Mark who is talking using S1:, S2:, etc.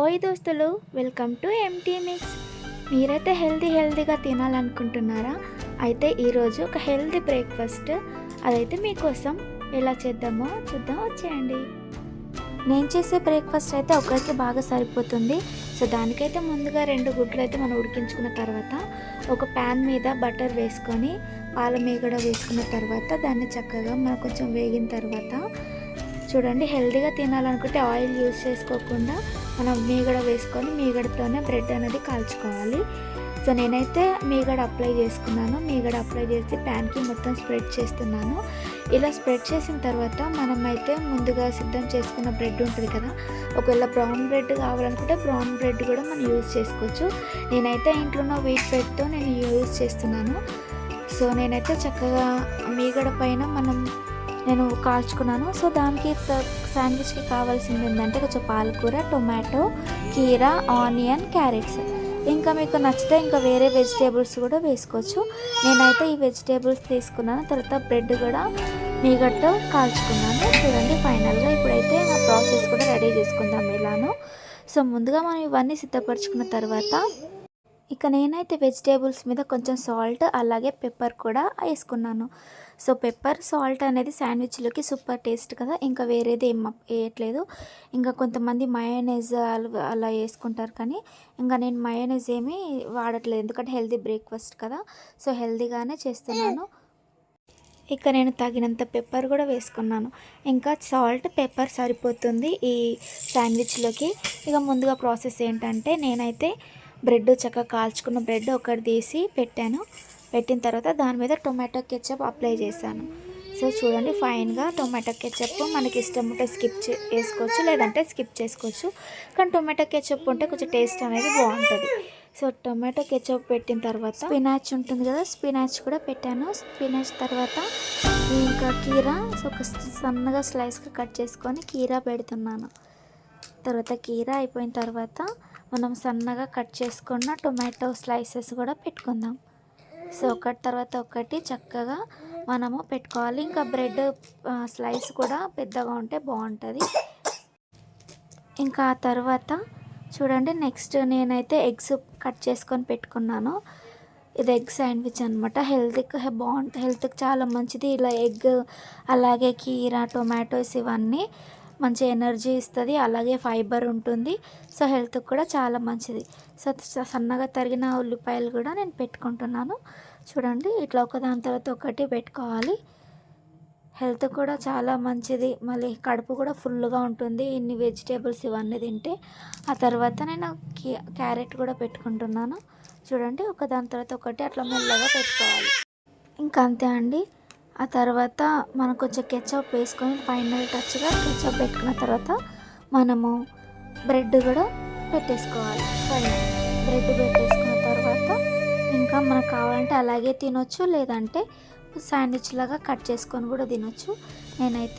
S1: ఓయ్ దోస్తులు welcome to MT mix మీరైతే హెల్దీ హెల్దీగా తినాలనుకుంటున్నారా? అయితే ఈరోజు ఒక హెల్తీ బ్రేక్ఫాస్ట్. అదైతే మీకోసం ఎలా చేద్దామో చూద్దాం వచ్చేయండి. నేను చేసే బ్రేక్ఫాస్ట్ అయితే ఒకరికి బాగా సరిపోతుంది. సో దానికైతే ముందుగా రెండు గుడ్లు అయితే మనం ఉడికించుకున్న తర్వాత ఒక ప్యాన్ మీద బటర్ వేసుకొని పాల మీగడ వేసుకున్న తర్వాత దాన్ని చక్కగా మనం కొంచెం వేగిన తర్వాత చూడండి హెల్దీగా తినాలనుకుంటే ఆయిల్ యూజ్ చేసుకోకుండా మనం మీగడ వేసుకొని మీగడతోనే బ్రెడ్ అనేది కాల్చుకోవాలి. సో నేనైతే మీగడ అప్లై చేసుకున్నాను. మీగడ అప్లై చేసి ప్యాన్కి మొత్తం స్ప్రెడ్ చేస్తున్నాను. ఇలా స్ప్రెడ్ చేసిన తర్వాత మనమైతే ముందుగా సిద్ధం చేసుకున్న బ్రెడ్ ఉంటుంది కదా ఒకవేళ బ్రౌన్ బ్రెడ్ కావాలనుకుంటే బ్రౌన్ బ్రెడ్ కూడా మనం యూజ్ చేసుకోవచ్చు. నేనైతే ఇంట్లో ఉన్న వీట్ బ్రెడ్తో నేను యూజ్ చేస్తున్నాను. సో నేనైతే చక్కగా మీగడ పైన మనం నేను కాల్చుకున్నాను. సో దానికి శాండ్విచ్కి కావాల్సింది ఏంటంటే కొంచెం పాలకూర టొమాటో కీరా ఆనియన్ క్యారెట్స్. ఇంకా మీకు నచ్చితే ఇంకా వేరే వెజిటేబుల్స్ కూడా వేసుకోవచ్చు. నేనైతే ఈ వెజిటేబుల్స్ తీసుకున్నాను. తర్వాత బ్రెడ్ కూడా మీగట్టు కాల్చుకున్నాను. చూడండి ఫైనల్గా ఇప్పుడైతే నా ప్రాసెస్ కూడా రెడీ చేసుకుందాం ఇలాను. సో ముందుగా మనం ఇవన్నీ సిద్ధపరచుకున్న తర్వాత ఇక నేనైతే వెజిటేబుల్స్ మీద కొంచెం సాల్ట్ అలాగే పెప్పర్ కూడా వేసుకున్నాను. సో పెప్పర్ సాల్ట్ అనేది శాండ్విచ్లోకి సూపర్ టేస్ట్ కదా. ఇంకా వేరేది ఏం వేయట్లేదు. ఇంకా కొంతమంది మయోనైజ్ అలా వేసుకుంటారు కానీ ఇంకా నేను మయోనైజ్ ఏమీ వాడట్లేదు. ఎందుకంటే హెల్దీ బ్రేక్ఫాస్ట్ కదా. సో హెల్దీగానే చేస్తున్నాను. ఇక నేను తగినంత పెప్పర్ కూడా వేసుకున్నాను. ఇంకా సాల్ట్ పెప్పర్ సరిపోతుంది ఈ శాండ్విచ్లోకి. ఇక ముందుగా ప్రాసెస్ ఏంటంటే నేనైతే బ్రెడ్ చక్కగా కాల్చుకున్న బ్రెడ్ ఒకటి తీసి పెట్టాను. పెట్టిన తర్వాత దాని మీద టొమాటో కెచ్చప్ అప్లై చేశాను. సో చూడండి ఫైన్గా టొమాటో కెచ్చప్ మనకి ఇష్టం ఉంటే స్కిప్ చేసుకోవచ్చు లేదంటే స్కిప్ చేసుకోవచ్చు. కానీ టొమాటో కెచ్చప్ ఉంటే కొంచెం టేస్ట్ అనేది బాగుంటుంది. సో టొమాటో కెచ్చప్ పెట్టిన తర్వాత స్పినాచ్ ఉంటుంది కదా స్పినాచ్ కూడా పెట్టాను. స్పినాచ్ తర్వాత ఇంకా కీరా సో ఒక సన్నగా స్లైస్గా కట్ చేసుకొని కీరా పెడుతున్నాను. తర్వాత కీరా అయిపోయిన తర్వాత మనం సన్నగా కట్ చేసుకున్న టొమాటో స్లైసెస్ కూడా పెట్టుకుందాం. సో ఒకటి తర్వాత ఒకటి చక్కగా మనము పెట్టుకోవాలి. ఇంకా బ్రెడ్ స్లైస్ కూడా పెద్దగా ఉంటే బాగుంటుంది. ఇంకా ఆ తర్వాత చూడండి నెక్స్ట్ నేనైతే ఎగ్స్ కట్ చేసుకొని పెట్టుకున్నాను. ఇది ఎగ్ శాండ్విచ్ అనమాట హెల్త్కి బాగుంటుంది హెల్త్కి చాలా మంచిది. ఇలా ఎగ్ అలాగే కీరా టొమాటోస్ ఇవన్నీ మంచి ఎనర్జీ ఇస్తుంది అలాగే ఫైబర్ ఉంటుంది. సో హెల్త్కి కూడా చాలా మంచిది. సో సన్నగా తరిగిన ఉల్లిపాయలు కూడా నేను పెట్టుకుంటున్నాను. చూడండి ఇట్లా ఒక దాని తర్వాత ఒకటి పెట్టుకోవాలి. హెల్త్ కూడా చాలా మంచిది. మళ్ళీ కడుపు కూడా ఫుల్గా ఉంటుంది. ఇన్ని వెజిటేబుల్స్ ఇవన్నీ తింటే. ఆ తర్వాత నేను క్యారెట్ కూడా పెట్టుకుంటున్నాను. చూడండి ఒక దాని తర్వాత ఒకటి అట్లా మెల్లగా పెట్టుకోవాలి. ఇంకా అంతే అండి. ఆ తర్వాత మనం కొంచెం కెచప్ వేసుకొని ఫైనల్ టచ్గా కెచప్ పెట్టుకున్న తర్వాత మనము బ్రెడ్ కూడా పెట్టేసుకోవాలి. ఫైనల్ బ్రెడ్ పెట్టేసుకున్న తర్వాత ఇంకా మనకు కావాలంటే అలాగే తినొచ్చు లేదంటే శాండ్విచ్ లాగా కట్ చేసుకొని కూడా తినొచ్చు. నేనైతే